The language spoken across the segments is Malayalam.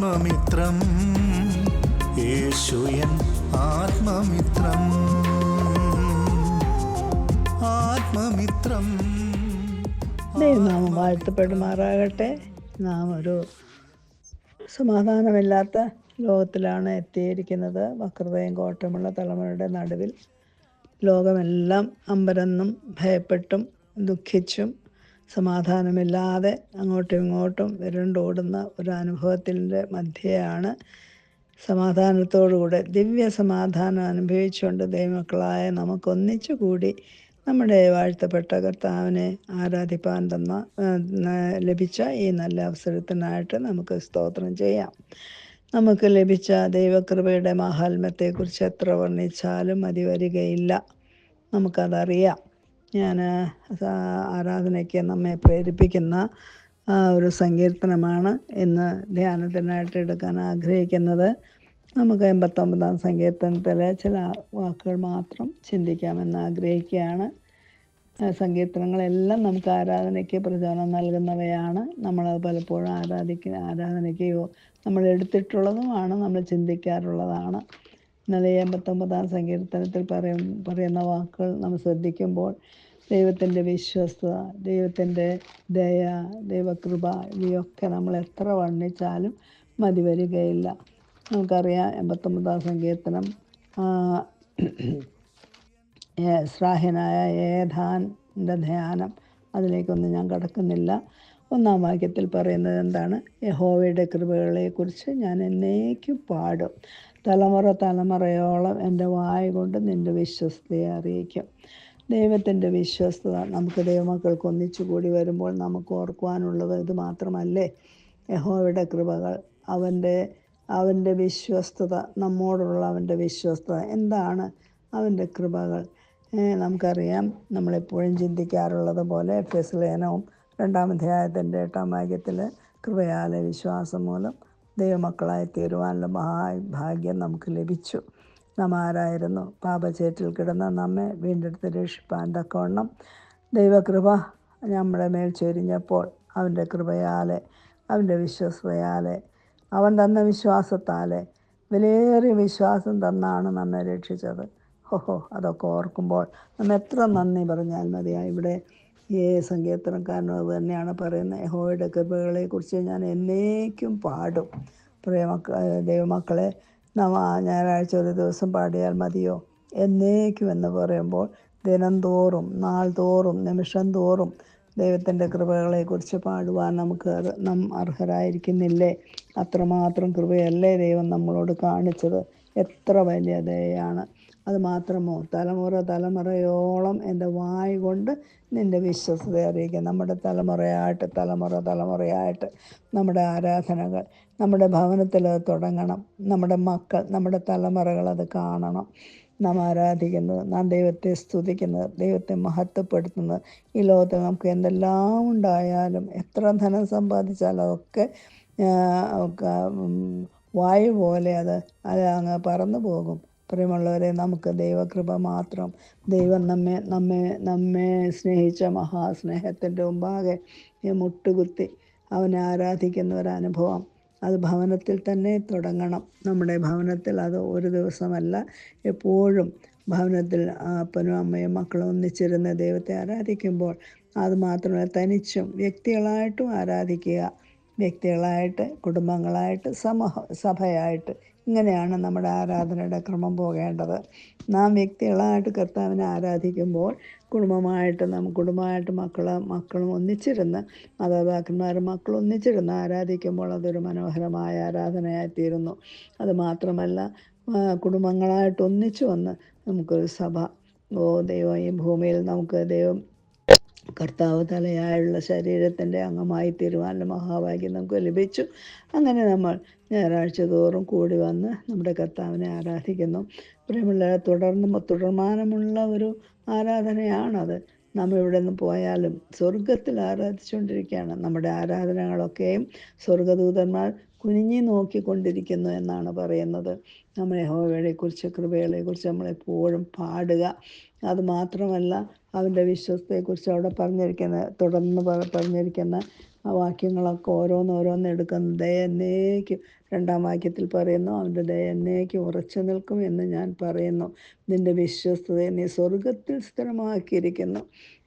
ആത്മമിത്രം. യേശുയൻ ആത്മമിത്രം. ആത്മമിത്രം. ദൈവനാമം വാഴ്ത്തപ്പെടുമാറാകട്ടെ. നാം ഒരു സമാധാനമില്ലാത്ത ലോകത്തിലാണ് എത്തിയിരിക്കുന്നത്. വക്രതയും കോട്ടമുള്ള തലമുറയുടെ നടുവിൽ. ലോകമെല്ലാം അമ്പരന്നും ഭയപ്പെട്ടും ദുഃഖിച്ചും സമാധാനമില്ലാതെ അങ്ങോട്ടും ഇങ്ങോട്ടും വിരണ്ടോടുന്ന ഒരു അനുഭവത്തിന്റെ മധ്യയാണ് സമാധാനത്തോടുകൂടെ ദിവ്യ സമാധാനം അനുഭവിച്ചുകൊണ്ട് ദൈവമക്കളായ നമുക്കൊന്നിച്ചു കൂടി നമ്മുടെ വാഴ്ത്തപ്പെട്ട കർത്താവിനെ ആരാധിപ്പാൻ തന്ന ലഭിച്ച ഈ നല്ല അവസരത്തിനായിട്ട് നമുക്ക് സ്തോത്രം ചെയ്യാം. നമുക്ക് ലഭിച്ച ദൈവകൃപയുടെ മാഹാത്മ്യത്തെക്കുറിച്ച് എത്ര വർണിച്ചാലും മതി വരികയില്ല നമുക്കതറിയാം. ഞാൻ ആരാധനയ്ക്ക് നമ്മെ പ്രേരിപ്പിക്കുന്ന ഒരു സങ്കീർത്തനമാണ് ഇന്ന് ധ്യാനത്തിനായിട്ട് എടുക്കാൻ ആഗ്രഹിക്കുന്നത്. നമുക്ക് എൺപത്തൊമ്പതാം സങ്കീർത്തനത്തിലെ ചില വാക്കുകൾ മാത്രം ചിന്തിക്കാമെന്ന് ആഗ്രഹിക്കുകയാണ്. സങ്കീർത്തനങ്ങളെല്ലാം നമുക്ക് ആരാധനയ്ക്ക് പ്രചോദനം നൽകുന്നവയാണ്. നമ്മൾ പലപ്പോഴും ആരാധിക്കുന്ന ആരാധനയ്ക്ക് നമ്മൾ എടുത്തിട്ടുള്ളതുമാണ് നമ്മൾ ചിന്തിക്കാറുള്ളതാണ്. ഇന്നലെ എൺപത്തൊമ്പതാം സങ്കീർത്തനത്തിൽ പറയും പറയുന്ന വാക്കുകൾ നമ്മൾ ശ്രദ്ധിക്കുമ്പോൾ ദൈവത്തിന്റെ വിശ്വസ്ത ദൈവത്തിന്റെ ദയ ദൈവകൃപ ഇവയൊക്കെ നമ്മൾ എത്ര വർണിച്ചാലും മതി വരികയില്ല. നമുക്കറിയാം എൺപത്തൊമ്പതാം സങ്കീർത്തനം ശ്രാഹ്യനായ ഏധാന്റെ ധ്യാനം അതിലേക്കൊന്നും ഞാൻ കടക്കുന്നില്ല. ഒന്നാം വാക്യത്തിൽ പറയുന്നത് എന്താണ്? യഹോവയുടെ കൃപകളെക്കുറിച്ച് ഞാൻ എന്നേക്കും പാടും. തലമുറ തലമുറയോളം എന്റെ വായ കൊണ്ട് നിന്റെ വിശ്വസ്തയെ അറിയിക്കും. ദൈവത്തിന്റെ വിശ്വസ്തത നമുക്ക് ദൈവമക്കൾക്ക് ഒന്നിച്ചു കൂടി വരുമ്പോൾ നമുക്ക് ഓർക്കുവാനുള്ളത് ഇത് മാത്രമല്ലേ? യഹോയുടെ കൃപകൾ അവന്റെ അവന്റെ വിശ്വസ്തത നമ്മോടുള്ള അവന്റെ വിശ്വസ്തത എന്താണ് അവന്റെ കൃപകൾ? നമുക്കറിയാം നമ്മളെപ്പോഴും ചിന്തിക്കാറുള്ളത് പോലെ ഫെസ്ലേനവും രണ്ടാം അധ്യായത്തിന്റെ എട്ടാം വാക്യത്തിൽ കൃപയാലെ വിശ്വാസം മൂലം ദൈവമക്കളായി തീരുവാനുള്ള മഹാ ഭാഗ്യം നമുക്ക് ലഭിച്ചു. നാം ആരായിരുന്നു? പാപചേറ്റിൽ കിടന്ന നമ്മെ വീണ്ടെടുത്ത് രക്ഷിപ്പാൻ തക്കവണ്ണം ദൈവകൃപ നമ്മുടെ മേൽ ചൊരിഞ്ഞപ്പോൾ അവന്റെ കൃപയാലെ അവന്റെ വിശ്വസ്തയാലെ അവൻ തന്ന വിശ്വാസത്താലെ വിലയേറിയ വിശ്വാസം തന്നാണ് നമ്മെ രക്ഷിച്ചത്. ഓഹോ അതൊക്കെ ഓർക്കുമ്പോൾ നമ്മൾ എത്ര നന്ദി പറഞ്ഞാൽ മതിയാ. ഇവിടെ ഈ സങ്കീർത്തനക്കാരനും അത് തന്നെയാണ് പറയുന്നത്. യഹോയുടെ കൃപകളെക്കുറിച്ച് ഞാൻ എന്നേക്കും പാടും. പ്രേമക്ക ദൈവമക്കളെ നാം ആ ഞായറാഴ്ച ഒരു ദിവസം പാടിയാൽ മതിയോ? എന്നേക്കും എന്ന് പറയുമ്പോൾ ദിനം തോറും നാൾ തോറും നിമിഷം തോറും ദൈവത്തിന്റെ കൃപകളെക്കുറിച്ച് പാടുവാൻ നമുക്ക് നാം അർഹരായിരിക്കുന്നില്ലേ? അത്രമാത്രം കൃപയല്ലേ ദൈവം നമ്മളോട് കാണിച്ചത്? എത്ര വലിയ ദയയാണ്. അത് മാത്രമോ? തലമുറ തലമുറയോളം എന്റെ വായ് കൊണ്ട് നിന്റെ വിശ്വസത അറിയിക്കുക. നമ്മുടെ തലമുറയായിട്ട് തലമുറ തലമുറയായിട്ട് നമ്മുടെ ആരാധനകൾ നമ്മുടെ ഭവനത്തിൽ അത് തുടങ്ങണം. നമ്മുടെ മക്കൾ നമ്മുടെ തലമുറകൾ അത് കാണണം. നാം ആരാധിക്കുന്നത് നാം ദൈവത്തെ സ്തുതിക്കുന്നത് ദൈവത്തെ മഹത്വപ്പെടുത്തുന്നത്. ഈ ലോകത്ത് നമുക്ക് എന്തെല്ലാം ഉണ്ടായാലും എത്ര ധനം സമ്പാദിച്ചാലും അതൊക്കെ വായു പോലെ അത് അത് അങ്ങ് പറന്നു പോകും. പ്രിയമുള്ളവരെ നമുക്ക് ദൈവകൃപ മാത്രം. ദൈവം നമ്മെ നമ്മെ നമ്മെ സ്നേഹിച്ച മഹാസ്നേഹത്തിന്റെ മുമ്പാകെ മുട്ടുകുത്തി അവനെ ആരാധിക്കുന്ന ഒരു അനുഭവം. അത് ഭവനത്തിൽ തന്നെ തുടങ്ങണം. നമ്മുടെ ഭവനത്തിൽ അത് ഒരു ദിവസമല്ല എപ്പോഴും ഭവനത്തിൽ അപ്പനും അമ്മയും മക്കളും ഒന്നിച്ചിരുന്ന് ദൈവത്തെ ആരാധിക്കുമ്പോൾ അത് മാത്രമല്ല തനിച്ചും വ്യക്തികളായിട്ടും ആരാധിക്കുക. വ്യക്തികളായിട്ട് കുടുംബങ്ങളായിട്ട് സമൂഹ സഭയായിട്ട് ഇങ്ങനെയാണ് നമ്മുടെ ആരാധനയുടെ ക്രമം പോകേണ്ടത്. നാം വ്യക്തികളായിട്ട് കർത്താവിനെ ആരാധിക്കുമ്പോൾ കുടുംബമായിട്ട് നാം കുടുംബമായിട്ട് മക്കൾ മക്കളും ഒന്നിച്ചിരുന്ന് മാതാപിതാക്കന്മാരും മക്കളും ഒന്നിച്ചിരുന്ന് ആരാധിക്കുമ്പോൾ അതൊരു മനോഹരമായ ആരാധനയായിത്തീരുന്നു. അത് മാത്രമല്ല കുടുംബങ്ങളായിട്ട് ഒന്നിച്ചു വന്ന് നമുക്കൊരു സഭ ഓ ദൈവം ഈ ഭൂമിയിൽ നമുക്ക് ദൈവം കർത്താവ് തലയായുള്ള ശരീരത്തിന്റെ അംഗമായി തീരുവാനുള്ള മഹാഭാഗ്യം നമുക്ക് ലഭിച്ചു. അങ്ങനെ നമ്മൾ ഞായറാഴ്ച തോറും കൂടി വന്ന് നമ്മുടെ കർത്താവിനെ ആരാധിക്കുന്നു. പ്രിയമുള്ള തുടർന്ന് തുടർമാനമുള്ള ഒരു ആരാധനയാണത്. നമ്മൾ ഇവിടെ നിന്ന് പോയാലും സ്വർഗത്തിൽ ആരാധിച്ചുകൊണ്ടിരിക്കുകയാണ്. നമ്മുടെ ആരാധനകളൊക്കെയും സ്വർഗദൂതന്മാർ കുനിഞ്ഞു നോക്കിക്കൊണ്ടിരിക്കുന്നു എന്നാണ് പറയുന്നത്. നമ്മൾ യഹോവയെക്കുറിച്ച് കൃപകളെക്കുറിച്ച് നമ്മളെപ്പോഴും പാടുക. അത് മാത്രമല്ല അവന്റെ വിശ്വസ്തയെക്കുറിച്ച് അവിടെ പറഞ്ഞിരിക്കുന്ന തുടർന്ന് പറഞ്ഞിരിക്കുന്ന വാക്യങ്ങളൊക്കെ ഓരോന്നോരോന്ന് എടുക്കുന്ന ദയ എന്നേക്കും രണ്ടാം വാക്യത്തിൽ പറയുന്നു അവന്റെ ദയ എന്നേക്കും ഉറച്ചു നിൽക്കും എന്ന് ഞാൻ പറയുന്നു. നിന്റെ വിശ്വസ്തയെ നീ സ്വർഗത്തിൽ സ്ഥിരമാക്കിയിരിക്കുന്നു.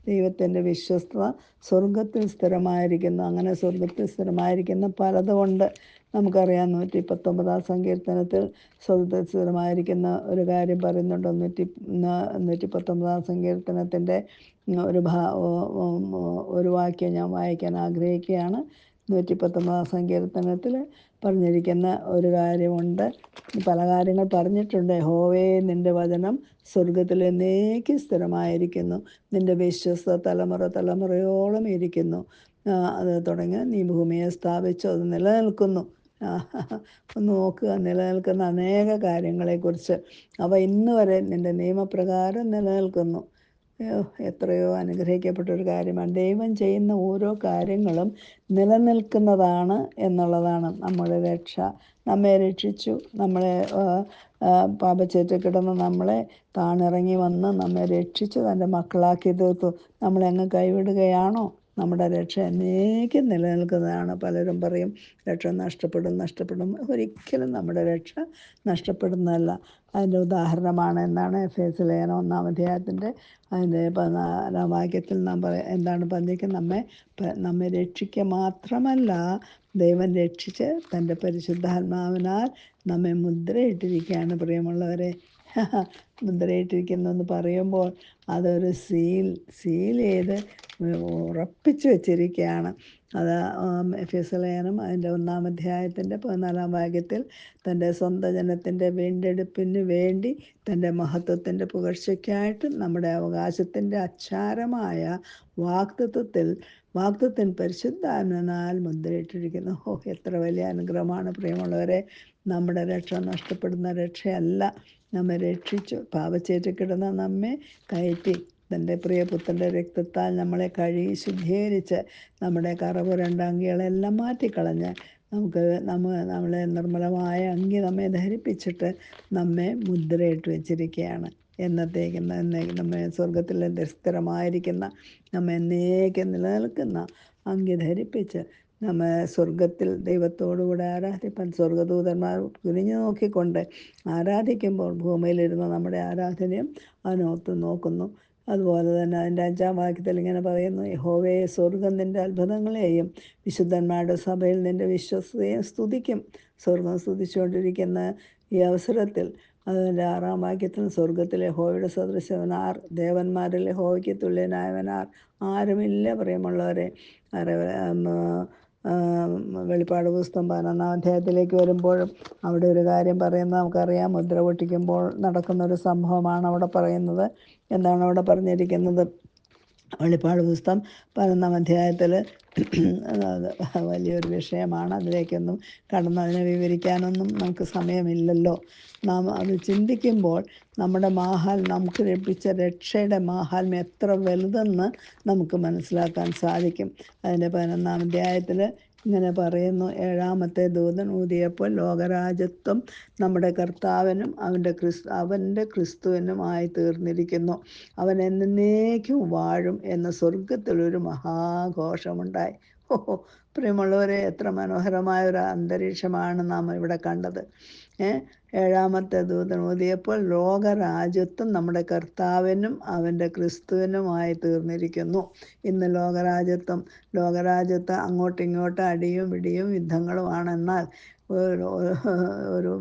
ദൈവത്തിന്റെ വിശ്വസ്ത സ്വർഗത്തിൽ സ്ഥിരമായിരിക്കുന്നു. അങ്ങനെ സ്വർഗത്തിൽ സ്ഥിരമായിരിക്കുന്ന പലതുകൊണ്ട് നമുക്കറിയാം. നൂറ്റി പത്തൊമ്പതാം സങ്കീർത്തനത്തിൽ സ്വർഗത്തിൽ സ്ഥിരമായിരിക്കുന്ന ഒരു കാര്യം പറയുന്നുണ്ട്. നൂറ്റി നൂറ്റി പത്തൊമ്പതാം സങ്കീർത്തനത്തിന്റെ ഒരു ഭാ ഒരു വാക്യം ഞാൻ വായിക്കാൻ ആഗ്രഹിക്കുകയാണ്. നൂറ്റി പത്തൊമ്പതാം സങ്കീർത്തനത്തിൽ പറഞ്ഞിരിക്കുന്ന ഒരു കാര്യമുണ്ട്. പല കാര്യങ്ങൾ പറഞ്ഞിട്ടുണ്ട്. ഹോവേ നിന്റെ വചനം സ്വർഗത്തിൽ എന്നേക്കും സ്ഥിരമായിരിക്കുന്നു. നിന്റെ വിശ്വസ്ത തലമുറ തലമുറയോളം ഇരിക്കുന്നു. അത് തുടങ്ങി നീ ഭൂമിയെ സ്ഥാപിച്ചു അത് നിലനിൽക്കുന്നു. നോക്കുക. നിലനിൽക്കുന്ന അനേക കാര്യങ്ങളെക്കുറിച്ച്. അവ ഇന്ന് വരെ നിന്റെ നിയമപ്രകാരം നിലനിൽക്കുന്നു. എത്രയോ അനുഗ്രഹിക്കപ്പെട്ട ഒരു കാര്യമാണ്. ദൈവം ചെയ്യുന്ന ഓരോ കാര്യങ്ങളും നിലനിൽക്കുന്നതാണ് എന്നുള്ളതാണ് നമ്മുടെ രക്ഷ. നമ്മെ രക്ഷിച്ചു നമ്മളെ പാപച്ചേറ്റ് കിടന്ന് നമ്മളെ താണിറങ്ങി വന്ന് നമ്മെ രക്ഷിച്ചു തന്റെ മക്കളാക്കി തീർത്തു. നമ്മളെ അങ്ങ് കൈവിടുകയാണോ? നമ്മുടെ രക്ഷ എന്നേക്കും നിലനിൽക്കുന്നതാണ്. പലരും പറയും രക്ഷ നഷ്ടപ്പെടും നഷ്ടപ്പെടും. ഒരിക്കലും നമ്മുടെ രക്ഷ നഷ്ടപ്പെടുന്നതല്ല. അതിന്റെ ഉദാഹരണമാണ് എന്താണ്? എഫ് എസ് ലേന ഒന്നാം അധ്യായത്തിന്റെ അതിന്റെ പതിനാലാം വാക്യത്തിൽ നാം പറ എന്താണ് പറഞ്ഞിരിക്കുന്നത്? നമ്മെ നമ്മെ രക്ഷിക്കുക മാത്രമല്ല ദൈവം രക്ഷിച്ച് തന്റെ പരിശുദ്ധാത്മാവിനാൽ നമ്മെ മുദ്രയിട്ടിരിക്കുകയാണ്. പ്രിയമുള്ളവരെ മുദ്രയിട്ടിരിക്കുന്നു എന്ന് പറയുമ്പോൾ അതൊരു സീൽ സീൽ ചെയ്ത് ഉറപ്പിച്ചു വച്ചിരിക്കുകയാണ് അത് ഫിസലേനും അതിന്റെ ഒന്നാം അധ്യായത്തിന്റെ പതിനാലാം ഭാഗ്യത്തിൽ തന്റെ സ്വന്തം ജനത്തിന്റെ വീണ്ടെടുപ്പിന് വേണ്ടി തന്റെ മഹത്വത്തിന്റെ പുകഴ്ചയ്ക്കായിട്ട് നമ്മുടെ അവകാശത്തിന്റെ അച്ചാരമായ വാക്തത്വത്തിൽ വാക്തത്വൻ പരിശുദ്ധാത്മനാൽ മുദ്രയിട്ടിരിക്കുന്നു. ഓ എത്ര വലിയ അനുഗ്രഹമാണ് പ്രിയമുള്ളവരെ. നമ്മുടെ രക്ഷ നഷ്ടപ്പെടുന്ന രക്ഷയല്ല. നമ്മെ രക്ഷിച്ചു. പാപച്ചേറ്റ് കിടന്ന നമ്മെ കയറ്റി. തന്റെ പ്രിയപുത്രന്റെ രക്തത്താൽ നമ്മളെ കഴുകി ശുദ്ധീകരിച്ച് നമ്മുടെ കറപുരണ്ട അങ്കികളെല്ലാം മാറ്റിക്കളഞ്ഞ് നമുക്ക് നമ്മ നമ്മളെ നിർമ്മലമായ അങ്കി നമ്മെ ധരിപ്പിച്ചിട്ട് നമ്മെ മുദ്രയിട്ട് വെച്ചിരിക്കുകയാണ്. എന്നത്തേക്കും എന്നേക്കും നമ്മെ സ്വർഗത്തിൽ സ്ഥിരമായിരിക്കുന്ന നമ്മെ എന്നേക്കും നിലനിൽക്കുന്ന അങ്കി ധരിപ്പിച്ച് നമ്മെ സ്വർഗത്തിൽ ദൈവത്തോടുകൂടെ ആരാധിപ്പാൻ സ്വർഗദൂതന്മാർ കുനിഞ്ഞു നോക്കിക്കൊണ്ട് ആരാധിക്കുമ്പോൾ ഭൂമിയിലിരുന്ന് നമ്മുടെ ആരാധനയും അതിനോർത്ത് നോക്കുന്നു. അതുപോലെ തന്നെ അതിന്റെ അഞ്ചാം വാക്യത്തിൽ ഇങ്ങനെ പറയുന്നു യഹോവയെ സ്വർഗം നിന്റെ അത്ഭുതങ്ങളെയും വിശുദ്ധന്മാരുടെ സഭയിൽ നിന്റെ വിശ്വസ്തയും സ്തുതിക്കും. സ്വർഗം സ്തുതിച്ചുകൊണ്ടിരിക്കുന്ന ഈ അവസരത്തിൽ അതിന്റെ ആറാം വാക്യത്തിൽ സ്വർഗത്തിലെ ഹോയുടെ സദൃശവനാർ ദേവന്മാരിലെ ഹോയ്ക്ക് തുല്യനായവനാർ ആരുമില്ല. പ്രിയമുള്ളവരെ വെളിപ്പാട് പുസ്തകം പതിനൊന്നാം അധ്യായത്തിലേക്ക് വരുമ്പോഴും അവിടെ ഒരു കാര്യം പറയുന്നത് നമുക്കറിയാം. മുദ്ര പൊട്ടിക്കുമ്പോൾ നടക്കുന്ന ഒരു സംഭവമാണ് അവിടെ പറയുന്നത്. എന്താണ് അവിടെ പറഞ്ഞിരിക്കുന്നത്. വെളിപ്പാട് പുസ്തകം പതിനൊന്നാം അധ്യായത്തിൽ വലിയൊരു വിഷയമാണ്. അതിലേക്കൊന്നും കടന്ന് അതിനെ വിവരിക്കാനൊന്നും നമുക്ക് സമയമില്ലല്ലോ. നാം അത് ചിന്തിക്കുമ്പോൾ നമ്മുടെ മാഹാൽ നമുക്ക് ലഭിച്ച രക്ഷയുടെ മാഹാത്മ്യം എത്ര വലുതെന്ന് നമുക്ക് മനസ്സിലാക്കാൻ സാധിക്കും. അതിന്റെ പതിനൊന്നാം അധ്യായത്തിൽ ഇങ്ങനെ പറയുന്നു. ഏഴാമത്തെ ദൂതൻ ഊതിയപ്പോൾ ലോകരാജ്യത്വം നമ്മുടെ കർത്താവിനും അവന്റെ ക്രിസ് അവന്റെ ക്രിസ്തുവിനുമായി തീർന്നിരിക്കുന്നു. അവൻ എന്നേക്കും വാഴും എന്ന സ്വർഗത്തിലൊരു മഹാഘോഷമുണ്ടായി. ഓഹോ പ്രിയമുള്ളവരെ എത്ര മനോഹരമായ ഒരു അന്തരീക്ഷമാണ് നാം ഇവിടെ കണ്ടത് ഏഴാമത്തെ ദൂതൻ ഊതിയപ്പോൾ ലോകരാജ്യത്വം നമ്മുടെ കർത്താവിനും അവന്റെ ക്രിസ്തുവിനുമായി തീർന്നിരിക്കുന്നു ഇന്ന് ലോകരാജ്യത്വം ലോകരാജ്യത്ത് അങ്ങോട്ടും ഇങ്ങോട്ടും അടിയും ഇടിയും യുദ്ധങ്ങളുമാണെന്നാൽ ഒരു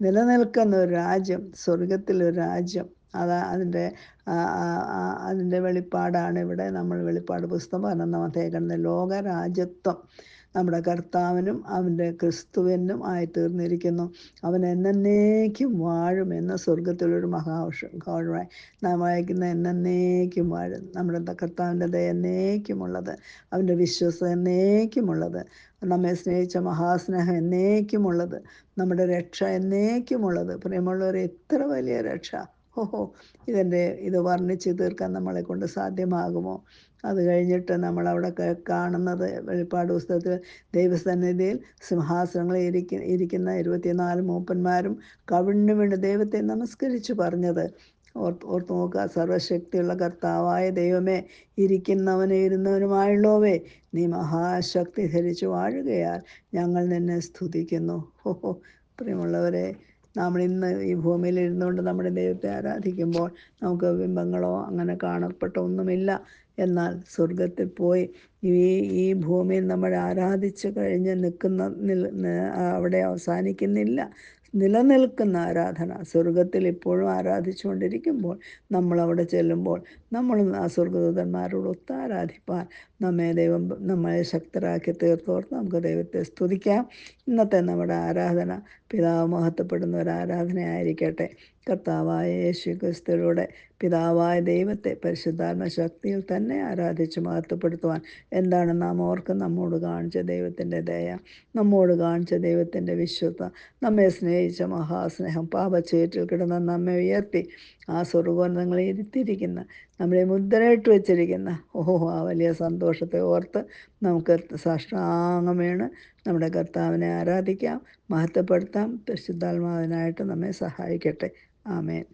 നിലനിൽക്കുന്ന ഒരു രാജ്യം സ്വർഗത്തിലൊരു രാജ്യം അതാ അതിന്റെ അതിന്റെ വെളിപ്പാടാണ് ഇവിടെ നമ്മൾ വെളിപ്പാട് പുസ്തകം പതിനൊന്നാമത്തെ കണ്ട ലോകരാജ്യത്വം. നമ്മുടെ കർത്താവിനും അവന്റെ ക്രിസ്തുവിനും ആയി തീർന്നിരിക്കുന്നു. അവൻ എന്നേക്കും വാഴും എന്ന സ്വർഗത്തിലൊരു മഹാഘോഷം ഘോഷമായി നാം വായിക്കുന്ന എന്നേക്കും വാഴും. നമ്മുടെ കർത്താവിന്റെ ദയ എന്നേക്കുമുള്ളത് അവന്റെ വിശ്വാസം എന്നേക്കുമുള്ളത് നമ്മെ സ്നേഹിച്ച മഹാസ്നേഹം എന്നേക്കുമുള്ളത് നമ്മുടെ രക്ഷ എന്നേക്കുമുള്ളത്. പ്രിയമുള്ളവർ എത്ര വലിയ രക്ഷ. ഓഹോ ഇതിന്റെ ഇത് വർണിച്ച് തീർക്കാൻ നമ്മളെ കൊണ്ട് സാധ്യമാകുമോ? അത് കഴിഞ്ഞിട്ട് നമ്മൾ അവിടെ കാണുന്നത് വെളിപ്പാട് പുസ്തകത്തിൽ ദൈവസന്നിധിയിൽ സിംഹാസനങ്ങളിൽ ഇരിക്ക ഇരിക്കുന്ന ഇരുപത്തിനാല് മൂപ്പന്മാരും കവിണ്ണു വീണ് ദൈവത്തെ നമസ്കരിച്ചു പറഞ്ഞത്. ഓർത്ത് ഓർത്ത് നോക്കുക. സർവശക്തിയുള്ള കർത്താവായ ദൈവമേ ഇരിക്കുന്നവനെ ഇരുന്നവനുമായുള്ളവേ നീ മഹാശക്തി ധരിച്ചു വാഴുകയാൽ ഞങ്ങൾ നിന്നെ സ്തുതിക്കുന്നു. ഹോ ഹോ. പ്രിയമുള്ളവരെ നമ്മൾ ഇന്ന് ഈ ഭൂമിയിൽ ഇരുന്നുകൊണ്ട് നമ്മുടെ ദൈവത്തെ ആരാധിക്കുമ്പോൾ നമുക്ക് ബിംബങ്ങളോ അങ്ങനെ കാണപ്പെട്ട ഒന്നുമില്ല. എന്നാൽ സ്വർഗത്തിൽ പോയി ഈ ഈ ഭൂമിയിൽ നമ്മൾ ആരാധിച്ചു കഴിഞ്ഞ് നിൽക്കുന്ന അവിടെ അവസാനിക്കുന്നില്ല. നിലനിൽക്കുന്ന ആരാധന. സ്വർഗത്തിൽ ഇപ്പോഴും ആരാധിച്ചുകൊണ്ടിരിക്കുമ്പോൾ നമ്മൾ അവിടെ ചെല്ലുമ്പോൾ നമ്മൾ ആ സ്വർഗദൂതന്മാരോട് ഒത്താരാധിപ്പാൻ. നമ്മെ ദൈവം നമ്മളെ ശക്തരാക്കി തീർത്തോർത്ത് നമുക്ക് ദൈവത്തെ സ്തുതിക്കാം. ഇന്നത്തെ നമ്മുടെ ആരാധന പിതാവ് മഹത്വപ്പെടുന്ന ഒരു ആരാധനയായിരിക്കട്ടെ. കർത്താവായ യേശു ക്രിസ്തുവിലൂടെ പിതാവായ ദൈവത്തെ പരിശുദ്ധാത്മ ശക്തിയിൽ തന്നെ ആരാധിച്ച് മഹത്വപ്പെടുത്തുവാൻ. എന്താണ് നാം ഓർക്ക്? നമ്മോട് കാണിച്ച ദൈവത്തിന്റെ ദയ നമ്മോട് കാണിച്ച ദൈവത്തിന്റെ വിശ്വത നമ്മെ സ്നേഹിച്ച മഹാസ്നേഹം പാപച്ചേറ്റിൽ കിടന്ന നമ്മെ ഉയർത്തി ആ സ്വർഗോന്നങ്ങളെ ഇരുത്തിയിരിക്കുന്ന നമ്മളെ മുദ്രയിട്ട് വെച്ചിരിക്കുന്ന ഓഹോ ആ വലിയ സന്തോഷത്തെ ഓർത്ത് നമുക്ക് സാഷ്ടാംഗം വീണ് നമ്മുടെ കർത്താവിനെ ആരാധിക്കാം മഹത്വപ്പെടുത്താം പരിശുദ്ധാത്മാവിനായിട്ട് നമ്മെ സഹായിക്കട്ടെ. ആമേൻ.